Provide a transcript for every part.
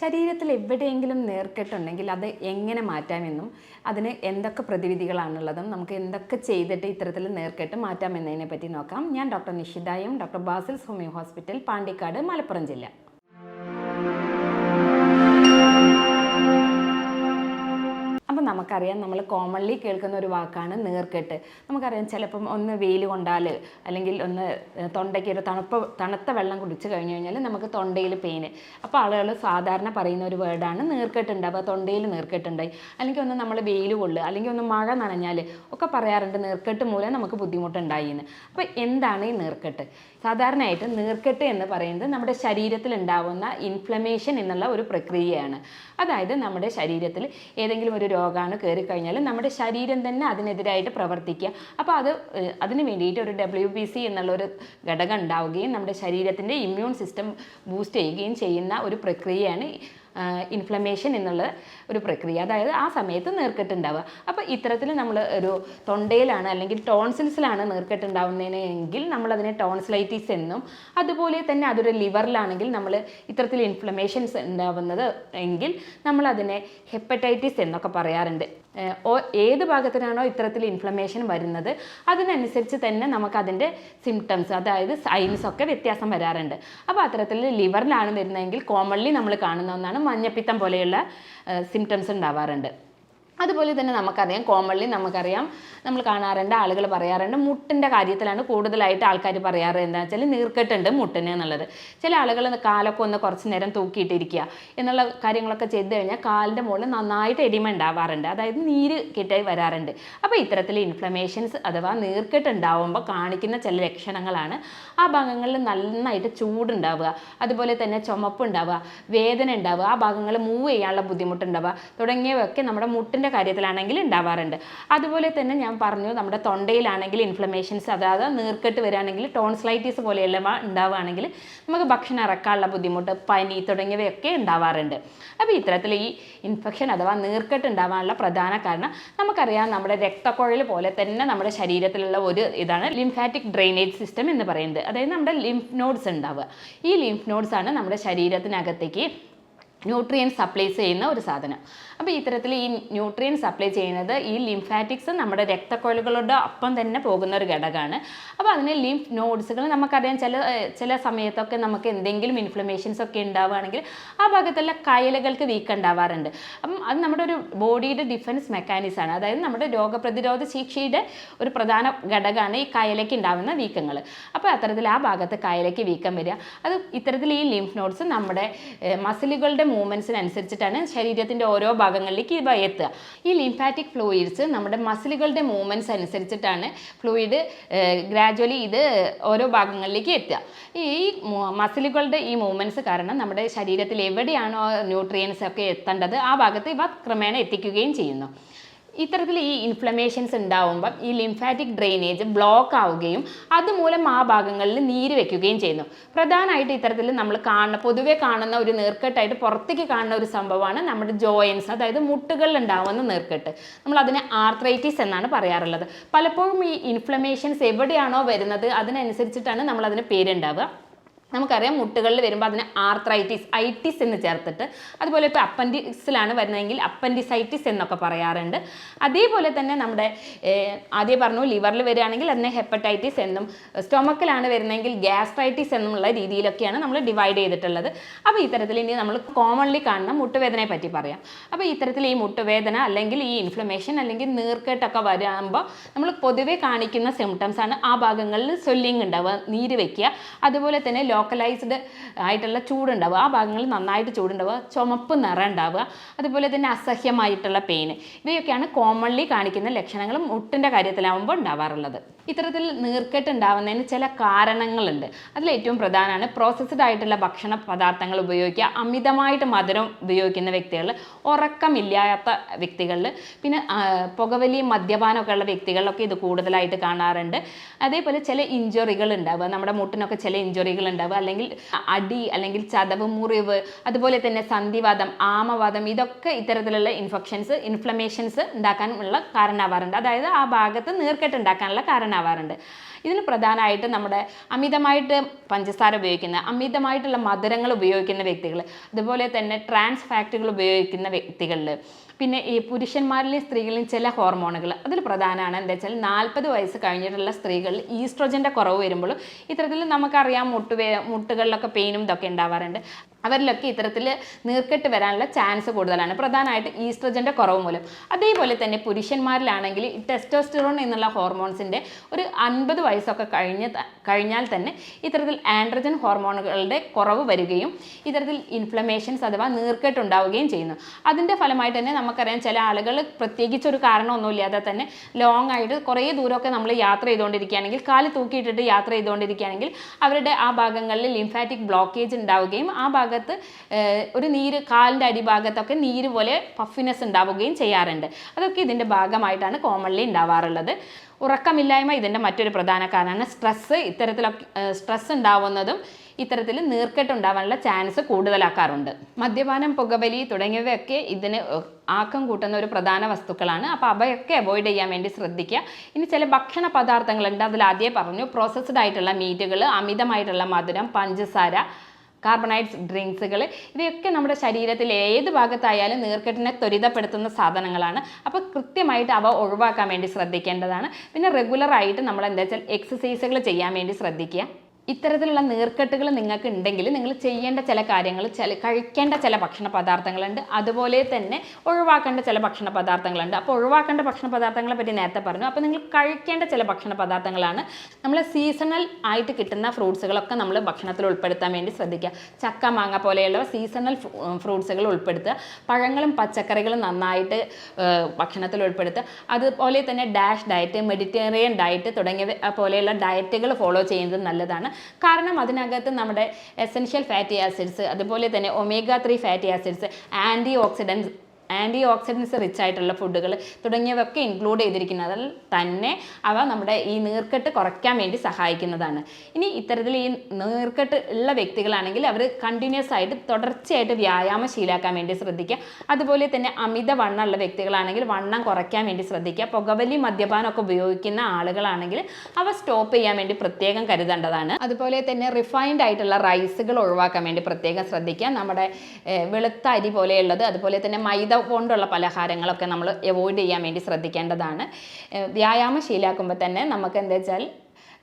ശരീരത്തിൽ എവിടെയെങ്കിലും നേർക്കെട്ടുണ്ടെങ്കിൽ അത് എങ്ങനെ മാറ്റാമെന്നും അതിന് എന്തൊക്കെ പ്രതിവിധികളാണുള്ളതും നമുക്ക് എന്തൊക്കെ ചെയ്തിട്ട് ഇത്തരത്തിൽ നേർക്കെട്ട് മാറ്റാമെന്നതിനെ പറ്റി നോക്കാം. ഞാൻ doctor നിഷിതായും doctor Basil's homeo hospital Pandikkad Malappuram ജില്ല. നമുക്കറിയാം നമ്മൾ കോമൺലി കേൾക്കുന്ന ഒരു വാക്കാണ് നീർക്കെട്ട്. നമുക്കറിയാം ചിലപ്പം ഒന്ന് വെയിൽ കൊണ്ടാൽ അല്ലെങ്കിൽ ഒന്ന് തൊണ്ടയ്ക്ക് ഒരു തണുപ്പ് തണുത്ത വെള്ളം കുടിച്ച് കഴിഞ്ഞ് കഴിഞ്ഞാൽ നമുക്ക് തൊണ്ടയിൽ പെയിന് അപ്പോൾ ആളുകൾ സാധാരണ പറയുന്ന ഒരു വേർഡാണ് നീർക്കെട്ടുണ്ടാവുക തൊണ്ടയിൽ നീർക്കെട്ടുണ്ടായി. അല്ലെങ്കിൽ ഒന്ന് നമ്മൾ വെയിൽ കൊള്ളുക അല്ലെങ്കിൽ ഒന്ന് മഴ നനഞ്ഞാൽ ഒക്കെ പറയാറുണ്ട് നീർക്കെട്ട് മൂലം നമുക്ക് ബുദ്ധിമുട്ടുണ്ടായി എന്ന്. അപ്പോൾ എന്താണ് ഈ നീർക്കെട്ട്? സാധാരണയായിട്ട് നീർക്കെട്ട് എന്ന് പറയുന്നത് നമ്മുടെ ശരീരത്തിൽ ഉണ്ടാവുന്ന ഇൻഫ്ലമേഷൻ എന്നുള്ള ഒരു പ്രക്രിയയാണ്. അതായത് നമ്മുടെ ശരീരത്തിൽ ഏതെങ്കിലും ഒരു രോഗമാണ് കയറിക്കഴിഞ്ഞാൽ നമ്മുടെ ശരീരം തന്നെ അതിനെതിരായിട്ട് പ്രവർത്തിക്കുക. അപ്പോൾ അത് അതിന് വേണ്ടിയിട്ട് ഒരു ഡബ്ല്യു ബി സി എന്നുള്ളൊരു ഘടകം ഉണ്ടാവുകയും നമ്മുടെ ശരീരത്തിന്റെ ഇമ്മ്യൂൺ സിസ്റ്റം ബൂസ്റ്റ് ചെയ്യുകയും ചെയ്യുന്ന ഒരു പ്രക്രിയയാണ് ഇൻഫ്ലമേഷൻ എന്നുള്ള ഒരു പ്രക്രിയ. അതായത് ആ സമയത്ത് നീർക്കെട്ടുണ്ടാവുക. അപ്പോൾ ഇത്തരത്തിൽ നമ്മൾ ഒരു തൊണ്ടയിലാണ് അല്ലെങ്കിൽ ടോൺസിൽസിലാണ് നീർക്കെട്ടുണ്ടാവുന്നതിനെങ്കിൽ നമ്മൾ അതിനെ ടോൺസിലൈറ്റിസ് എന്നും അതുപോലെ തന്നെ അതൊരു ലിവറിലാണെങ്കിൽ നമ്മൾ ഇത്തരത്തിൽ ഇൻഫ്ലമേഷൻസ് ഉണ്ടാവുന്നത് എങ്കിൽ നമ്മളതിനെ ഹെപ്പറ്റൈറ്റിസ് എന്നൊക്കെ പറയാറുണ്ട്. ഏത് ഭാഗത്തിനാണോ ഇത്തരത്തിൽ ഇൻഫ്ലമേഷൻ വരുന്നത് അതിനനുസരിച്ച് തന്നെ നമുക്കതിന്റെ സിംറ്റംസ് അതായത് സൈൻസ് ഒക്കെ വ്യത്യാസം വരാറുണ്ട്. അപ്പോൾ അത്തരത്തിൽ ലിവറിലാണ് വരുന്നതെങ്കിൽ കോമൺലി നമ്മൾ കാണുന്ന ഒന്നാണ് മഞ്ഞപ്പിത്തം പോലെയുള്ള സിംറ്റംസ് ഉണ്ടാവാറുണ്ട്. അതുപോലെ തന്നെ നമുക്കറിയാം കോമൺലി നമുക്കറിയാം. നമ്മൾ കാണാറുണ്ട് ആളുകൾ പറയാറുണ്ട് മുട്ടിന്റെ കാര്യത്തിലാണ് കൂടുതലായിട്ട് ആൾക്കാർ പറയാറ്. എന്താ വെച്ചാൽ നീർക്കെട്ടുണ്ട് മുട്ടിന് എന്നുള്ളത്. ചില ആളുകൾ കാലൊക്കെ ഒന്ന് കുറച്ച് നേരം തൂക്കിയിട്ടിരിക്കുക എന്നുള്ള കാര്യങ്ങളൊക്കെ ചെയ്ത് കഴിഞ്ഞാൽ കാലിന്റെ മുകളിൽ നന്നായിട്ട് എരിമ ഉണ്ടാവാറുണ്ട്. അതായത് നീര് കെട്ടായി വരാറുണ്ട്. അപ്പോൾ ഇത്തരത്തിൽ ഇൻഫ്ലമേഷൻസ് അഥവാ നീർക്കെട്ട് ഉണ്ടാവുമ്പോൾ കാണിക്കുന്ന ചില ലക്ഷണങ്ങളാണ്. ആ ഭാഗങ്ങളിൽ നന്നായിട്ട് ചൂടുണ്ടാവുക. അതുപോലെ തന്നെ ചുമപ്പ് ഉണ്ടാവുക വേദന ഉണ്ടാവുക. ആ ഭാഗങ്ങൾ മൂവ് ചെയ്യാനുള്ള ബുദ്ധിമുട്ടുണ്ടാവുക. തുടങ്ങിയവയൊക്കെ നമ്മുടെ മുട്ടിന്റെ കാര്യത്തിലാണെങ്കിൽ ഉണ്ടാവാറുണ്ട്. അതുപോലെ തന്നെ ഞാൻ പറഞ്ഞു നമ്മുടെ തൊണ്ടയിലാണെങ്കിൽ ഇൻഫ്ലമേഷൻസ് അതായത് നീർക്കെട്ട് വരികയാണെങ്കിൽ ടോൺസ്ലൈറ്റീസ് പോലെയുള്ള ഉണ്ടാവുകയാണെങ്കിൽ നമുക്ക് ഭക്ഷണം ഇറക്കാനുള്ള ബുദ്ധിമുട്ട് പനി തുടങ്ങിയവയൊക്കെ ഉണ്ടാവാറുണ്ട്. അപ്പോൾ ഇത്തരത്തിൽ ഈ ഇൻഫെക്ഷൻ അഥവാ നീർക്കെട്ട് ഉണ്ടാവാനുള്ള പ്രധാന കാരണം നമുക്കറിയാം നമ്മുടെ രക്തക്കുഴൽ പോലെ തന്നെ നമ്മുടെ ശരീരത്തിലുള്ള ഒരു ഇതാണ് ലിംഫാറ്റിക് ഡ്രെയിനേജ് സിസ്റ്റം എന്ന് പറയുന്നത്. അതായത് നമ്മുടെ ലിംഫ് നോഡ്സ് ഉണ്ടാവുക. ഈ ലിംഫ് നോഡ്സ് ആണ് നമ്മുടെ ശരീരത്തിനകത്തേക്ക് ന്യൂട്രിയൻ സപ്ലൈസ് ചെയ്യുന്ന ഒരു സാധനം. അപ്പോൾ ഇത്തരത്തിൽ ഈ ന്യൂട്രിയൻസ് അപ്ലൈ ചെയ്യുന്നത് ഈ ലിംഫാറ്റിക്സ് നമ്മുടെ രക്തക്കൊഴലുകളുടെ ഒപ്പം തന്നെ പോകുന്ന ഒരു ഘടകമാണ്. അപ്പോൾ അതിന് ലിംഫ് നോഡ്സുകൾ നമുക്കറിയാം. ചില ചില സമയത്തൊക്കെ നമുക്ക് എന്തെങ്കിലും ഇൻഫ്ലമേഷൻസ് ഒക്കെ ഉണ്ടാവുകയാണെങ്കിൽ ആ ഭാഗത്തുള്ള കയലുകൾക്ക് വീക്ക് ഉണ്ടാവാറുണ്ട് അപ്പം അത് നമ്മുടെ ഒരു ബോഡിയുടെ ഡിഫൻസ് മെക്കാനിസം ആണ്. അതായത് നമ്മുടെ രോഗപ്രതിരോധ ശേഷിയുടെ ഒരു പ്രധാന ഘടകമാണ് ഈ കയലയ്ക്ക് ഉണ്ടാവുന്ന വീക്കങ്ങൾ അപ്പോൾ അത്തരത്തിൽ ആ ഭാഗത്ത് കയലയ്ക്ക് വീക്കം വരിക. അത് ഇത്തരത്തിൽ ഈ ലിംഫ് നോഡ്സ് നമ്മുടെ മസിലുകളുടെ മൂവ്മെന്റ്സിനനുസരിച്ചിട്ടാണ് ശരീരത്തിന്റെ ഓരോ ഭാഗങ്ങളിലേക്ക് ഇവ എത്തുക. ഈ ലിംഫാറ്റിക് ഫ്ലൂയിഡ്സ് നമ്മുടെ മസിലുകളുടെ മൂവ്മെന്റ്സ് അനുസരിച്ചിട്ടാണ് ഫ്ലൂയിഡ് ഗ്രാജുവലി ഇത് ഓരോ ഭാഗങ്ങളിലേക്ക് എത്തുക. ഈ മസിലുകളുടെ ഈ മൂവ്മെന്റ്സ് കാരണം നമ്മുടെ ശരീരത്തിൽ എവിടെയാണോ ന്യൂട്രിയൻസ് ഒക്കെ എത്തേണ്ടത് ആ ഭാഗത്ത് ഇവ ക്രമേണ എത്തിക്കുകയും ചെയ്യുന്നു. ഇത്തരത്തിൽ ഈ ഇൻഫ്ലമേഷൻസ് ഉണ്ടാവുമ്പം ഈ ലിംഫാറ്റിക് ഡ്രെയിനേജ് ബ്ലോക്ക് ആവുകയും അതുമൂലം ആ ഭാഗങ്ങളിൽ നീര് വെക്കുകയും ചെയ്യുന്നു. പ്രധാനമായിട്ട് ഇത്തരത്തിൽ നമ്മൾ കാണുന്ന പൊതുവെ കാണുന്ന ഒരു നീർക്കെട്ടായിട്ട് പുറത്തേക്ക് കാണുന്ന ഒരു സംഭവമാണ് നമ്മുടെ ജോയിൻസ് അതായത് മുട്ടുകളിൽ ഉണ്ടാവുന്ന നീർക്കെട്ട്. നമ്മൾ അതിനെ ആർത്രൈറ്റിസ് എന്നാണ് പറയാറുള്ളത്. പലപ്പോഴും ഈ ഇൻഫ്ലമേഷൻസ് എവിടെയാണോ വരുന്നത് അതിനനുസരിച്ചിട്ടാണ് നമ്മൾ അതിന് പേരുണ്ടാവുക. നമുക്കറിയാം മുട്ടുകളിൽ വരുമ്പോൾ അതിന് ആർത്രൈറ്റിസ് ഐറ്റിസ് എന്ന് ചേർത്തിട്ട്. അതുപോലെ ഇപ്പോൾ അപ്പൻഡിക്സിലാണ് വരുന്നതെങ്കിൽ അപ്പൻഡിസൈറ്റിസ് എന്നൊക്കെ പറയാറുണ്ട്. അതേപോലെ തന്നെ നമ്മുടെ ആദ്യം പറഞ്ഞു ലിവറിൽ വരികയാണെങ്കിൽ അതിനെ ഹെപ്പറ്റൈറ്റിസ് എന്നും സ്റ്റൊമക്കിലാണ് വരുന്നതെങ്കിൽ ഗ്യാസ്ട്രൈറ്റിസ് എന്നുള്ള രീതിയിലൊക്കെയാണ് നമ്മൾ ഡിവൈഡ് ചെയ്തിട്ടുള്ളത്. അപ്പോൾ ഇത്തരത്തിൽ ഇനി നമ്മൾ കോമൺലി കാണുന്ന മുട്ടുവേദനയെ പറ്റി പറയാം. അപ്പോൾ ഇത്തരത്തിൽ ഈ മുട്ടുവേദന അല്ലെങ്കിൽ ഈ ഇൻഫ്ലമേഷൻ അല്ലെങ്കിൽ നീർക്കെട്ടൊക്കെ വരുമ്പോൾ നമ്മൾ പൊതുവെ കാണിക്കുന്ന സിംറ്റംസ് ആണ് ആ ഭാഗങ്ങളിൽ സ്വെല്ലിങ് ഉണ്ടാവുക നീര് വയ്ക്കുക അതുപോലെ തന്നെ ലോക്കലൈസ്ഡ് ആയിട്ടുള്ള ചൂടുണ്ടാവുക. ആ ഭാഗങ്ങളിൽ നന്നായിട്ട് ചൂടുണ്ടാവുക. ചുമപ്പ് നിറം ഉണ്ടാവുക അതുപോലെ തന്നെ അസഹ്യമായിട്ടുള്ള പെയിൻ ഇവയൊക്കെയാണ് കോമൺലി കാണിക്കുന്ന ലക്ഷണങ്ങൾ മുട്ടിന്റെ കാര്യത്തിലാവുമ്പോൾ ഉണ്ടാവാറുള്ളത്. ഇത്തരത്തിൽ നീർക്കെട്ട് ഉണ്ടാവുന്നതിന് ചില കാരണങ്ങളുണ്ട്. അതിൽ ഏറ്റവും പ്രധാനമാണ് പ്രോസസ്ഡ് ആയിട്ടുള്ള ഭക്ഷണ പദാർത്ഥങ്ങൾ ഉപയോഗിക്കുക. അമിതമായിട്ട് മധുരം ഉപയോഗിക്കുന്ന വ്യക്തികൾ ഉറക്കമില്ലാത്ത വ്യക്തികളിൽ പിന്നെ പുകവലി മദ്യപാനമൊക്കെ ഉള്ള വ്യക്തികളിലൊക്കെ ഇത് കൂടുതലായിട്ട് കാണാറുണ്ട്. അതേപോലെ ചില ഇഞ്ചുറികൾ ഉണ്ടാവുക. നമ്മുടെ മുട്ടിനൊക്കെ ചില ഇഞ്ചുറികൾ ഉണ്ടാവുക. അല്ലെങ്കിൽ അടി അല്ലെങ്കിൽ ചതവ് മുറിവ് അതുപോലെ തന്നെ സന്ധിവാദം ആമവാദം ഇതൊക്കെ ഇത്തരത്തിലുള്ള ഇൻഫെക്ഷൻസ് ഇൻഫ്ലമേഷൻസ് ഉണ്ടാക്കാനുള്ള കാരണമാവാറുണ്ട്. അതായത് ആ ഭാഗത്ത് നീർക്കെട്ട് ഉണ്ടാക്കാനുള്ള കാരണമാവാറുണ്ട്. ഇതിന് പ്രധാനമായിട്ട് നമ്മുടെ അമിതമായിട്ട് പഞ്ചസാര ഉപയോഗിക്കുന്ന അമിതമായിട്ടുള്ള മധുരങ്ങൾ ഉപയോഗിക്കുന്ന വ്യക്തികൾ അതുപോലെ തന്നെ ട്രാൻസ് ഫാക്റ്റുകൾ ഉപയോഗിക്കുന്ന വ്യക്തികളിൽ പിന്നെ ഈ പുരുഷന്മാരിലെയും സ്ത്രീകളിലെയും ചില ഹോർമോണുകൾ അതിൽ പ്രധാനമാണ് എന്താ വെച്ചാൽ നാൽപ്പത് വയസ്സ് കഴിഞ്ഞിട്ടുള്ള സ്ത്രീകളിൽ ഈസ്ട്രോജന്റെ കുറവ് വരുമ്പോൾ ഇത്തരത്തിൽ നമുക്കറിയാം മുട്ടുവേ മുട്ടുകളിലൊക്കെ പെയിനും ഇതൊക്കെ ഉണ്ടാവാറുണ്ട്. അവരിലൊക്കെ ഇത്തരത്തിൽ നീർക്കെട്ട് വരാനുള്ള ചാൻസ് കൂടുതലാണ്. പ്രധാനമായിട്ട് ഈസ്ട്രജന്റെ കുറവ് മൂലം. അതേപോലെ തന്നെ പുരുഷന്മാരിലാണെങ്കിൽ ടെസ്റ്റോസ്റ്റിറോൺ എന്നുള്ള ഹോർമോൺസിന്റെ ഒരു അൻപത് വയസ്സൊക്കെ കഴിഞ്ഞ കഴിഞ്ഞാൽ തന്നെ ഇത്തരത്തിൽ ആൻഡ്രജൻ ഹോർമോണുകളുടെ കുറവ് വരികയും ഇത്തരത്തിൽ ഇൻഫ്ലമേഷൻസ് അഥവാ നീർക്കെട്ട് ഉണ്ടാവുകയും ചെയ്യുന്നു. അതിന്റെ ഫലമായിട്ട് തന്നെ നമുക്കറിയാം ചില ആളുകൾ പ്രത്യേകിച്ച് ഒരു കാരണമൊന്നുമില്ലാതെ തന്നെ ലോങ് ആയിട്ട് കുറേ ദൂരമൊക്കെ നമ്മൾ യാത്ര ചെയ്തുകൊണ്ടിരിക്കുകയാണെങ്കിൽ കാൽ തൂക്കിയിട്ടിട്ട് യാത്ര ചെയ്തുകൊണ്ടിരിക്കുകയാണെങ്കിൽ അവരുടെ ആ ഭാഗങ്ങളിൽ ലിംഫാറ്റിക് ബ്ലോക്കേജ് ഉണ്ടാവുകയും ആ ഭാഗത്ത് ഒരു നീര് കാലിന്റെ അടിഭാഗത്തൊക്കെ നീര് പോലെ പഫിനെസ് ഉണ്ടാവുകയും ചെയ്യാറുണ്ട്. അതൊക്കെ ഇതിന്റെ ഭാഗമായിട്ടാണ് കോമൺലി ഉണ്ടാവാറുള്ളത്. ഉറക്കമില്ലായ്മ ഇതിന്റെ മറ്റൊരു പ്രധാന കാരണമാണ് സ്ട്രെസ്സ് ഇത്തരത്തിലൊക്കെ സ്ട്രെസ് ഉണ്ടാവുന്നതും ഇത്തരത്തിൽ നീർക്കെട്ട് ഉണ്ടാവാനുള്ള ചാൻസ് കൂടുതലാക്കാറുണ്ട്. മദ്യപാനം പുകവലി തുടങ്ങിയവയൊക്കെ ഇതിന് ആക്കം കൂട്ടുന്ന ഒരു പ്രധാന വസ്തുക്കളാണ്. അപ്പോൾ അവയൊക്കെ അവോയ്ഡ് ചെയ്യാൻ വേണ്ടി ശ്രദ്ധിക്കുക. ഇനി ചില ഭക്ഷണ പദാർത്ഥങ്ങളുണ്ട്. അതിൽ ആദ്യമേ പറഞ്ഞു പ്രോസസ്ഡ് ആയിട്ടുള്ള മീറ്റുകൾ അമിതമായിട്ടുള്ള മധുരം പഞ്ചസാര കാർബണൈഡ്സ് ഡ്രിങ്ക്സുകൾ ഇവയൊക്കെ നമ്മുടെ ശരീരത്തിൽ ഏത് ഭാഗത്തായാലും നീർക്കെട്ടിനെ ത്വരിതപ്പെടുത്തുന്ന സാധനങ്ങളാണ്. അപ്പോൾ കൃത്യമായിട്ട് അവ ഒഴിവാക്കാൻ വേണ്ടി ശ്രദ്ധിക്കേണ്ടതാണ്. പിന്നെ റെഗുലറായിട്ട് നമ്മൾ എന്താ വെച്ചാൽ എക്സസൈസുകൾ ചെയ്യാൻ വേണ്ടി ശ്രദ്ധിക്കുക. ഇത്തരത്തിലുള്ള നീർക്കെട്ടുകൾ നിങ്ങൾക്ക് ഉണ്ടെങ്കിൽ നിങ്ങൾ ചെയ്യേണ്ട ചില കാര്യങ്ങൾ ചില കഴിക്കേണ്ട ചില ഭക്ഷണ പദാർത്ഥങ്ങളുണ്ട്. അതുപോലെ തന്നെ ഒഴിവാക്കേണ്ട ചില ഭക്ഷണ പദാർത്ഥങ്ങളുണ്ട്. അപ്പോൾ ഒഴിവാക്കേണ്ട ഭക്ഷണ പദാർത്ഥങ്ങളെ പറ്റി നേരത്തെ പറഞ്ഞു. അപ്പോൾ നിങ്ങൾ കഴിക്കേണ്ട ചില ഭക്ഷണ പദാർത്ഥങ്ങളാണ്. നമ്മൾ സീസണൽ ആയിട്ട് കിട്ടുന്ന ഫ്രൂട്ട്സുകളൊക്കെ നമ്മൾ ഭക്ഷണത്തിൽ ഉൾപ്പെടുത്താൻ വേണ്ടി ശ്രദ്ധിക്കുക. ചക്ക മാങ്ങ പോലെയുള്ള സീസണൽ ഫ്രൂട്ട്സുകൾ ഉൾപ്പെടുത്തുക. പഴങ്ങളും പച്ചക്കറികളും നന്നായിട്ട് ഭക്ഷണത്തിൽ ഉൾപ്പെടുത്തുക. അതുപോലെ തന്നെ ഡാഷ് ഡയറ്റ് മെഡിറ്റേറിയൻ ഡയറ്റ് തുടങ്ങിയ പോലെയുള്ള ഡയറ്റുകൾ ഫോളോ ചെയ്യുന്നത് നല്ലതാണ്. കാരണം അതിനകത്ത് നമ്മുടെ എസെൻഷ്യൽ ഫാറ്റി ആസിഡ്സ് അതുപോലെ തന്നെ omega three fatty acids anti oxidants anti oxidants rich ആയിട്ടുള്ള ഫുഡുകൾ തുടങ്ങിയവയൊക്കെ ഇൻക്ലൂഡ് ചെയ്തിരിക്കുന്നതിൽ തന്നെ അവ നമ്മുടെ ഈ നീർക്കെട്ട് കുറയ്ക്കാൻ വേണ്ടി സഹായിക്കുന്നതാണ്. ഇനി ഇത്തരത്തിൽ ഈ നീർക്കെട്ട് ഉള്ള വ്യക്തികളാണെങ്കിൽ അവർ കണ്ടിന്യൂസ് ആയിട്ട് തുടർച്ചയായിട്ട് വ്യായാമം ശീലാക്കാൻ വേണ്ടി ശ്രദ്ധിക്കുക. അതുപോലെ തന്നെ അമിത വണ്ണമുള്ള വ്യക്തികളാണെങ്കിൽ വണ്ണം കുറയ്ക്കാൻ വേണ്ടി ശ്രദ്ധിക്കുക. പുകവലി മദ്യപാനമൊക്കെ ഉപയോഗിക്കുന്ന ആളുകളാണെങ്കിൽ അവ സ്റ്റോപ്പ് ചെയ്യാൻ വേണ്ടി പ്രത്യേകം കരുതേണ്ടതാണ്. അതുപോലെ തന്നെ റിഫൈൻഡ് ആയിട്ടുള്ള റൈസുകൾ ഒഴിവാക്കാൻ വേണ്ടി പ്രത്യേകം ശ്രദ്ധിക്കുക. നമ്മുടെ വെളുത്ത അരി പോലെയുള്ളത് അതുപോലെ തന്നെ മൈദ കൊണ്ടുള്ള പലഹാരങ്ങളൊക്കെ നമ്മൾ അവോയ്ഡ് ചെയ്യാൻ വേണ്ടി ശ്രദ്ധിക്കേണ്ടതാണ്. വ്യായാമം ശീലാക്കുമ്പോൾ തന്നെ നമുക്ക് എന്താ വെച്ചാൽ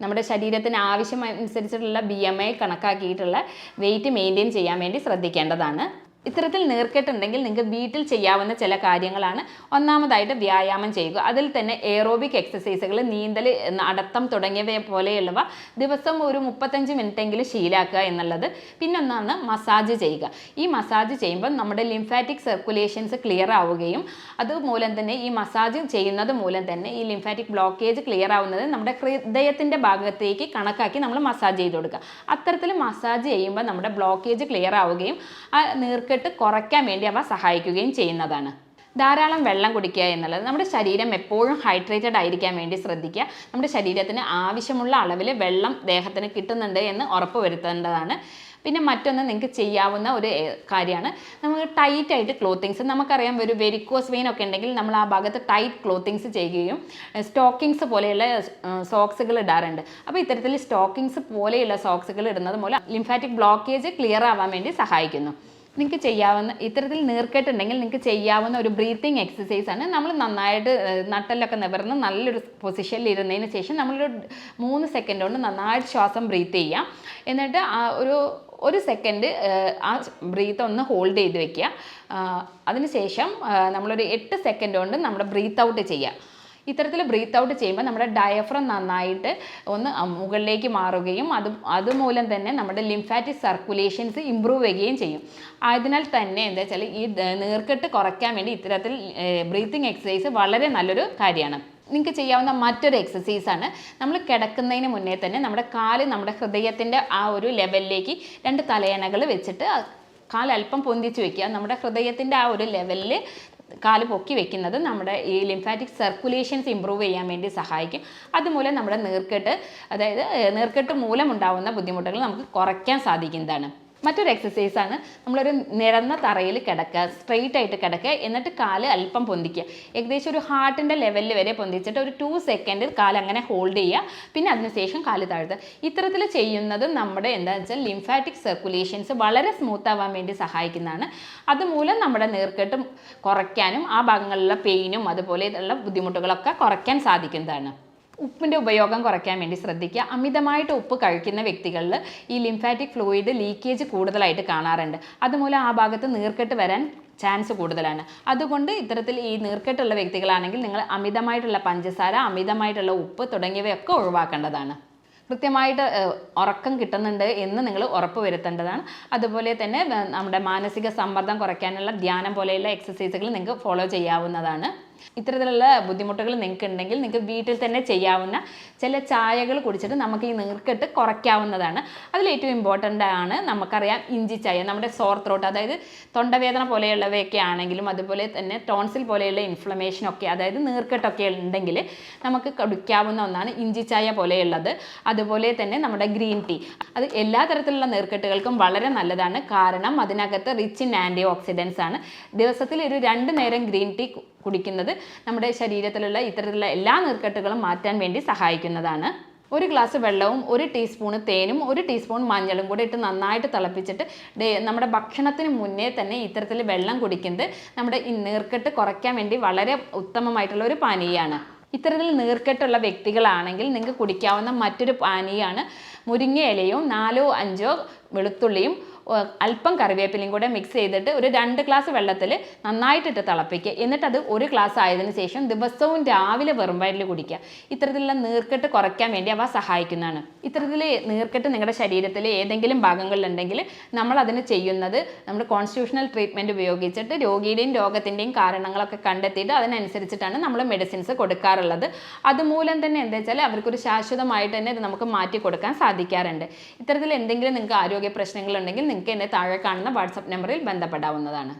നമ്മുടെ ശരീരത്തിന് ആവശ്യമനുസരിച്ചിട്ടുള്ള ബി എം ഐ കണക്കാക്കിയിട്ടുള്ള വെയിറ്റ് മെയിന്റെയിൻ ചെയ്യാൻ വേണ്ടി ശ്രദ്ധിക്കേണ്ടതാണ്. ഇത്തരത്തിൽ നീർക്കെട്ടുണ്ടെങ്കിൽ നിങ്ങൾക്ക് വീട്ടിൽ ചെയ്യാവുന്ന ചില കാര്യങ്ങളാണ്. ഒന്നാമതായിട്ട് വ്യായാമം ചെയ്യുക. അതിൽ തന്നെ എയറോബിക് എക്സസൈസുകൾ നീന്തൽ നടത്തം തുടങ്ങിയവ പോലെയുള്ളവ ദിവസം ഒരു മുപ്പത്തഞ്ച് മിനിറ്റെങ്കിലും ശീലാക്കുക എന്നുള്ളത്. പിന്നെ ഒന്നാണ് മസാജ് ചെയ്യുക. ഈ മസാജ് ചെയ്യുമ്പോൾ നമ്മുടെ ലിംഫാറ്റിക് സർക്കുലേഷൻസ് ക്ലിയർ ആവുകയും അതുമൂലം തന്നെ ഈ മസാജ് ചെയ്യുന്നത് മൂലം തന്നെ ഈ ലിംഫാറ്റിക് ബ്ലോക്കേജ് ക്ലിയർ ആവുന്നത് നമ്മുടെ ഹൃദയത്തിന്റെ ഭാഗത്തേക്ക് കണക്കാക്കി നമ്മൾ മസാജ് ചെയ്ത് കൊടുക്കുക. അത്തരത്തിൽ മസാജ് ചെയ്യുമ്പോൾ നമ്മുടെ ബ്ലോക്കേജ് ക്ലിയർ ആവുകയും ആ നീർക്കെട്ട് കുറയ്ക്കാൻ വേണ്ടി അവ സഹായിക്കുകയും ചെയ്യുന്നതാണ്. ധാരാളം വെള്ളം കുടിക്കുക എന്നുള്ളത് നമ്മുടെ ശരീരം എപ്പോഴും ഹൈഡ്രേറ്റഡ് ആയിരിക്കാൻ വേണ്ടി ശ്രദ്ധിക്കുക. നമ്മുടെ ശരീരത്തിന് ആവശ്യമുള്ള അളവിൽ വെള്ളം ദേഹത്തിന് കിട്ടുന്നുണ്ട് എന്ന് ഉറപ്പ് വരുത്തേണ്ടതാണ്. പിന്നെ മറ്റൊന്ന് നിങ്ങൾക്ക് ചെയ്യാവുന്ന ഒരു കാര്യമാണ്. നമുക്ക് ടൈറ്റ് ആയിട്ട് ക്ലോത്തിങ്സ് നമുക്കറിയാം ഒരു വെരിക്കോസ് വെയിൻ ഒക്കെ ഉണ്ടെങ്കിൽ നമ്മൾ ആ ഭാഗത്ത് ടൈറ്റ് ക്ലോത്തിങ്സ് ചെയ്യുകയും സ്റ്റോക്കിങ്സ് പോലെയുള്ള സോക്സുകൾ ഇടാറുണ്ട്. അപ്പോൾ ഇത്തരത്തിൽ സ്റ്റോക്കിങ്സ് പോലെയുള്ള സോക്സുകൾ ഇടുന്നത് മൂലം ലിംഫാറ്റിക് ബ്ലോക്കേജ് ക്ലിയർ ആവാൻ വേണ്ടി സഹായിക്കുന്നു. നിങ്ങൾക്ക് ചെയ്യാവുന്ന ഇത്തരത്തിൽ നീർക്കെട്ടുണ്ടെങ്കിൽ നിങ്ങൾക്ക് ചെയ്യാവുന്ന ഒരു ബ്രീത്തിങ് എക്സസൈസ് ആണ്. നമ്മൾ നന്നായിട്ട് നട്ടലൊക്കെ നിവർന്ന് നല്ലൊരു പൊസിഷനിൽ ഇരുന്നതിന് ശേഷം നമ്മളൊരു മൂന്ന് സെക്കൻഡ് കൊണ്ട് നന്നായിട്ട് ശ്വാസം ബ്രീത്ത് ചെയ്യാം. എന്നിട്ട് ആ ഒരു ഒരു സെക്കൻഡ് ആ ബ്രീത്ത് ഒന്ന് ഹോൾഡ് ചെയ്ത് വെക്കുക അതിനുശേഷം നമ്മളൊരു എട്ട് സെക്കൻഡ് കൊണ്ട് നമ്മുടെ ബ്രീത്ത് ഔട്ട് ചെയ്യുക ഇത്തരത്തിൽ ബ്രീത്ത് ഔട്ട് ചെയ്യുമ്പോൾ നമ്മുടെ ഡയഫ്രം നന്നായിട്ട് ഒന്ന് മുകളിലേക്ക് മാറുകയും അത് അതുമൂലം തന്നെ നമ്മുടെ ലിംഫാറ്റിക് സർക്കുലേഷൻസ് ഇമ്പ്രൂവ് ചെയ്യുകയും ചെയ്യും. അതിനാൽ തന്നെ എന്താ വെച്ചാൽ ഈ നീർക്കെട്ട് കുറയ്ക്കാൻ വേണ്ടി ഇത്തരത്തിൽ ബ്രീത്തിങ് എക്സസൈസ് വളരെ നല്ലൊരു കാര്യമാണ്. നിങ്ങൾക്ക് ചെയ്യാവുന്ന മറ്റൊരു എക്സസൈസാണ് നമ്മൾ കിടക്കുന്നതിന് മുന്നേ തന്നെ നമ്മുടെ കാൽ നമ്മുടെ ഹൃദയത്തിന്റെ ആ ഒരു ലെവലിലേക്ക് രണ്ട് തലയണകൾ വെച്ചിട്ട് കാലൽപ്പം പൊന്തിച്ച് വെക്കുക. നമ്മുടെ ഹൃദയത്തിന്റെ ആ ഒരു ലെവലിൽ കാൽ പൊക്കി വെക്കുന്നത് നമ്മുടെ ഈ ലിംഫാറ്റിക് സർക്കുലേഷൻസ് ഇമ്പ്രൂവ് ചെയ്യാൻ വേണ്ടി സഹായിക്കും. അതുമൂലം നമ്മുടെ നീർക്കെട്ട് അതായത് നീർക്കെട്ട് മൂലം ഉണ്ടാവുന്ന ബുദ്ധിമുട്ടുകൾ നമുക്ക് കുറയ്ക്കാൻ സാധിക്കുന്നതാണ്. മറ്റൊരു എക്സസൈസ് ആണ് നമ്മളൊരു നിരന്ന തറയിൽ കിടക്കുക സ്ട്രെയിറ്റ് ആയിട്ട് കിടക്കുക എന്നിട്ട് കാൽ അല്പം പൊന്തിക്കുക. ഏകദേശം ഒരു ഹാർട്ടിന്റെ ലെവലിൽ വരെ പൊന്തിച്ചിട്ട് ഒരു ടു സെക്കൻഡിൽ കാൽ അങ്ങനെ ഹോൾഡ് ചെയ്യുക. പിന്നെ അതിനുശേഷം കാൽ താഴ്ത്തുക. ഇത്തരത്തിൽ ചെയ്യുന്നത് നമ്മുടെ എന്താണെന്ന് വെച്ചാൽ ലിംഫാറ്റിക് സർക്കുലേഷൻസ് വളരെ സ്മൂത്ത് ആവാൻ വേണ്ടി സഹായിക്കുന്നതാണ്. അതുമൂലം നമ്മുടെ നീർക്കെട്ട് കുറയ്ക്കാനും ആ ഭാഗങ്ങളിലുള്ള പെയിനും അതുപോലെ ഉള്ള ബുദ്ധിമുട്ടുകളൊക്കെ കുറയ്ക്കാൻ സാധിക്കുന്നതാണ്. ഉപ്പിന്റെ ഉപയോഗം കുറയ്ക്കാൻ വേണ്ടി ശ്രദ്ധിക്കുക. അമിതമായിട്ട് ഉപ്പ് കഴിക്കുന്ന വ്യക്തികളിൽ ഈ ലിംഫാറ്റിക് ഫ്ലൂയിഡ് ലീക്കേജ് കൂടുതലായിട്ട് കാണാറുണ്ട്. അതുമൂലം ആ ഭാഗത്ത് നീർക്കെട്ട് വരാൻ ചാൻസ് കൂടുതലാണ്. അതുകൊണ്ട് ഇത്തരത്തിൽ ഈ നീർക്കെട്ടുള്ള വ്യക്തികളാണെങ്കിൽ നിങ്ങൾ അമിതമായിട്ടുള്ള പഞ്ചസാര അമിതമായിട്ടുള്ള ഉപ്പ് തുടങ്ങിയവയൊക്കെ ഒഴിവാക്കേണ്ടതാണ്. കൃത്യമായിട്ട് ഉറക്കം കിട്ടുന്നുണ്ട് എന്ന് നിങ്ങൾ ഉറപ്പ് വരുത്തേണ്ടതാണ്. അതുപോലെ തന്നെ നമ്മുടെ മാനസിക സമ്മർദ്ദം കുറയ്ക്കാനുള്ള ധ്യാനം പോലെയുള്ള എക്സസൈസുകൾ നിങ്ങൾക്ക് ഫോളോ ചെയ്യാവുന്നതാണ്. ഇത്തരത്തിലുള്ള ബുദ്ധിമുട്ടുകൾ നിങ്ങൾക്ക് ഉണ്ടെങ്കിൽ നിങ്ങൾക്ക് വീട്ടിൽ തന്നെ ചെയ്യാവുന്ന ചില ചായകൾ കുടിച്ചിട്ട് നമുക്ക് ഈ നീർക്കെട്ട് കുറയ്ക്കാവുന്നതാണ്. അതിൽ ഏറ്റവും ഇമ്പോർട്ടന്റ് ആണ് നമുക്കറിയാം ഇഞ്ചി ചായ നമ്മുടെ സോർ ത്രോട്ട് അതായത് തൊണ്ടവേദന പോലെയുള്ളവയൊക്കെ ആണെങ്കിലും അതുപോലെ തന്നെ ടോൺസിൽ പോലെയുള്ള ഇൻഫ്ലമേഷനൊക്കെ അതായത് നീർക്കെട്ടൊക്കെ ഉണ്ടെങ്കിൽ നമുക്ക് കുടിക്കാവുന്ന ഒന്നാണ് ഇഞ്ചി ചായ പോലെയുള്ളത്. അതുപോലെ തന്നെ നമ്മുടെ ഗ്രീൻ ടീ അത് എല്ലാ തരത്തിലുള്ള നീർക്കെട്ടുകൾക്കും വളരെ നല്ലതാണ്. കാരണം അതിനകത്ത് റിച്ച് ഇൻ ആന്റി ഓക്സിഡൻസ് ആണ്. ദിവസത്തിൽ ഒരു രണ്ട് നേരം ഗ്രീൻ ടീ കു- കുടിക്കുന്നത് നമ്മുടെ ശരീരത്തിലുള്ള ഇത്തരത്തിലുള്ള എല്ലാ നീർക്കെട്ടുകളും മാറ്റാൻ വേണ്ടി സഹായിക്കുന്നതാണ്. ഒരു ഗ്ലാസ് വെള്ളവും ഒരു ടീസ്പൂൺ തേനും ഒരു ടീസ്പൂൺ മഞ്ഞളും കൂടി ഇട്ട് നന്നായിട്ട് തിളപ്പിച്ചിട്ട് നമ്മുടെ ഭക്ഷണത്തിന് മുന്നേ തന്നെ ഇത്തരത്തിൽ വെള്ളം കുടിക്കുന്നത് നമ്മുടെ ഈ നീർക്കെട്ട് കുറയ്ക്കാൻ വേണ്ടി വളരെ ഉത്തമമായിട്ടുള്ള ഒരു പാനീയമാണ് ഇത്തരത്തിൽ നീർക്കെട്ടുള്ള വ്യക്തികളാണെങ്കിൽ നിങ്ങൾക്ക് കുടിക്കാവുന്ന മറ്റൊരു പാനീയമാണ് മുരിങ്ങ ഇലയും നാലോ അഞ്ചോ വെളുത്തുള്ളിയും അല്പം കറിവേപ്പിലയും കൂടെ മിക്സ് ചെയ്തിട്ട് ഒരു രണ്ട് ഗ്ലാസ് വെള്ളത്തിൽ നന്നായിട്ടിട്ട് തിളപ്പിക്കുക. എന്നിട്ട് അത് ഒരു ഗ്ലാസ് ആയതിനു ശേഷം ദിവസവും രാവിലെ വെറും വയറ്റിൽ കുടിക്കുക. ഇത്തരത്തിലുള്ള നീർക്കെട്ട് കുറയ്ക്കാൻ വേണ്ടി അവ സഹായിക്കുന്നതാണ്. ഇത്തരത്തിൽ നീർക്കെട്ട് നിങ്ങളുടെ ശരീരത്തിലെ ഏതെങ്കിലും ഭാഗങ്ങളിലുണ്ടെങ്കിൽ നമ്മൾ അതിന് ചെയ്യുന്നത് നമ്മൾ കോൺസ്റ്റിറ്റ്യൂഷണൽ ട്രീറ്റ്മെന്റ് ഉപയോഗിച്ചിട്ട് രോഗിയുടെയും രോഗത്തിന്റെയും കാരണങ്ങളൊക്കെ കണ്ടെത്തിയിട്ട് അതിനനുസരിച്ചിട്ടാണ് നമ്മൾ മെഡിസിൻസ് കൊടുക്കാറുള്ളത്. അതുമൂലം തന്നെ എന്താ വെച്ചാൽ അവർക്കൊരു ശാശ്വതമായിട്ട് തന്നെ ഇത് നമുക്ക് മാറ്റി കൊടുക്കാൻ സാധിക്കാറുണ്ട്. ഇത്തരത്തിൽ എന്തെങ്കിലും നിങ്ങൾക്ക് ആരോഗ്യ പ്രശ്നങ്ങളുണ്ടെങ്കിൽ നിങ്ങൾക്ക് എന്നെ താഴെ കാണുന്ന വാട്സപ്പ് നമ്പറിൽ ബന്ധപ്പെടാവുന്നതാണ്.